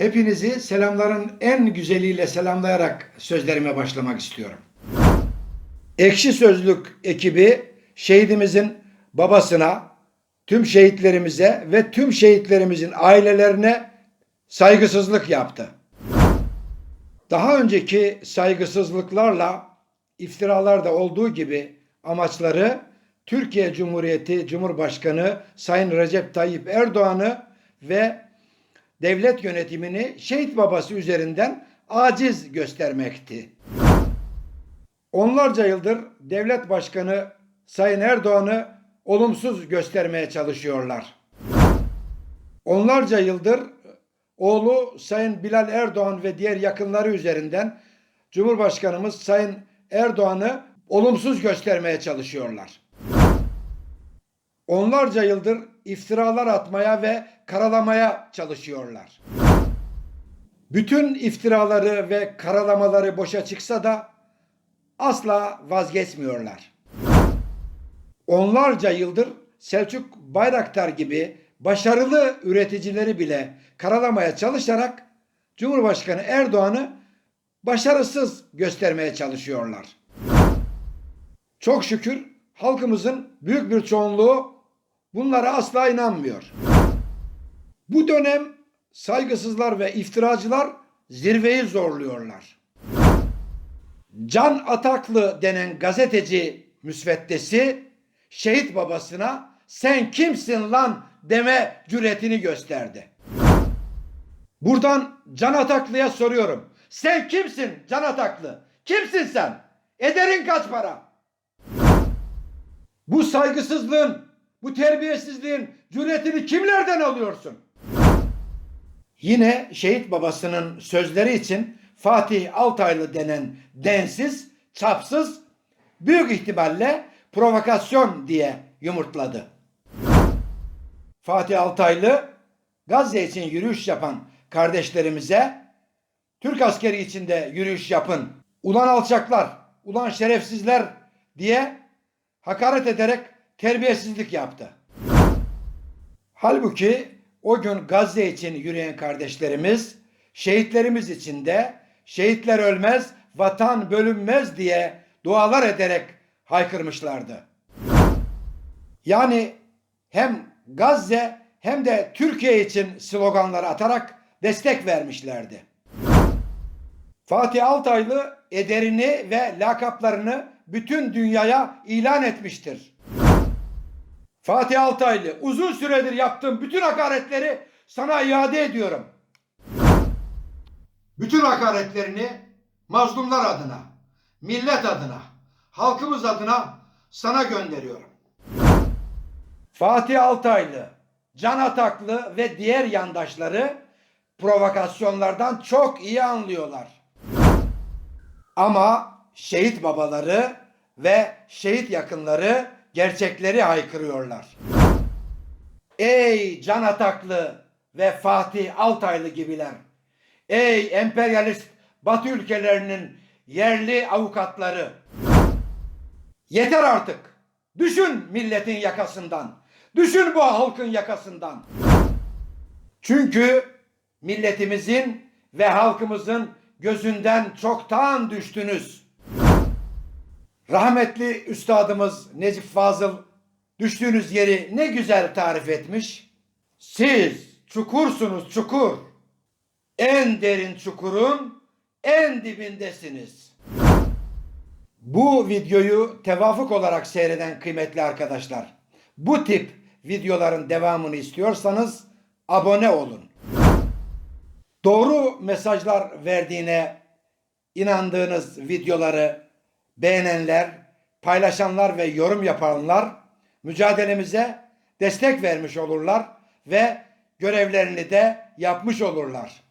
Hepinizi selamların en güzeliyle selamlayarak sözlerime başlamak istiyorum. Ekşi Sözlük ekibi şehidimizin babasına, tüm şehitlerimize ve tüm şehitlerimizin ailelerine saygısızlık yaptı. Daha önceki saygısızlıklarla iftiralarda olduğu gibi amaçları Türkiye Cumhuriyeti Cumhurbaşkanı Sayın Recep Tayyip Erdoğan'ı ve devlet yönetimini şehit babası üzerinden aciz göstermekti. Onlarca yıldır devlet başkanı Sayın Erdoğan'ı olumsuz göstermeye çalışıyorlar. Onlarca yıldır oğlu Sayın Bilal Erdoğan ve diğer yakınları üzerinden Cumhurbaşkanımız Sayın Erdoğan'ı olumsuz göstermeye çalışıyorlar. Onlarca yıldır iftiralar atmaya ve karalamaya çalışıyorlar. Bütün iftiraları ve karalamaları boşa çıksa da asla vazgeçmiyorlar. Onlarca yıldır Selçuk Bayraktar gibi başarılı üreticileri bile karalamaya çalışarak Cumhurbaşkanı Erdoğan'ı başarısız göstermeye çalışıyorlar. Çok şükür halkımızın büyük bir çoğunluğu bunlara asla inanmıyor. Bu dönem saygısızlar ve iftiracılar zirveyi zorluyorlar. Can Ataklı denen gazeteci müsveddesi şehit babasına sen kimsin lan deme cüretini gösterdi. Buradan Can Ataklı'ya soruyorum. Sen kimsin Can Ataklı? Kimsin sen? Ederin kaç para? Bu saygısızlığın, bu terbiyesizliğin cüretini kimlerden alıyorsun? Yine şehit babasının sözleri için Fatih Altaylı denen densiz, çapsız, büyük ihtimalle provokasyon diye yumurtladı. Fatih Altaylı Gazze için yürüyüş yapan kardeşlerimize Türk askeri içinde yürüyüş yapın. Ulan alçaklar, ulan şerefsizler diye hakaret ederek terbiyesizlik yaptı. Halbuki o gün Gazze için yürüyen kardeşlerimiz şehitlerimiz için de şehitler ölmez, vatan bölünmez diye dualar ederek haykırmışlardı. Yani hem Gazze hem de Türkiye için sloganlar atarak destek vermişlerdi. Fatih Altaylı ederini ve lakaplarını bütün dünyaya ilan etmiştir. Fatih Altaylı uzun süredir yaptığım bütün hakaretleri sana iade ediyorum. Bütün hakaretlerini mazlumlar adına, millet adına, halkımız adına sana gönderiyorum. Fatih Altaylı, Can Ataklı ve diğer yandaşları provokasyonlardan çok iyi anlıyorlar. Ama şehit babaları ve şehit yakınları gerçekleri haykırıyorlar. Ey Can Ataklı ve Fatih Altaylı gibiler. Ey emperyalist Batı ülkelerinin yerli avukatları. Yeter artık. Düşün milletin yakasından. Düşün bu halkın yakasından. Çünkü milletimizin ve halkımızın gözünden çoktan düştünüz. Rahmetli üstadımız Necip Fazıl düştüğünüz yeri ne güzel tarif etmiş. Siz çukursunuz çukur. En derin çukurun en dibindesiniz. Bu videoyu tevafuk olarak seyreden kıymetli arkadaşlar, bu tip videoların devamını istiyorsanız abone olun. Doğru mesajlar verdiğine inandığınız videoları beğenenler, paylaşanlar ve yorum yapanlar mücadelemize destek vermiş olurlar ve görevlerini de yapmış olurlar.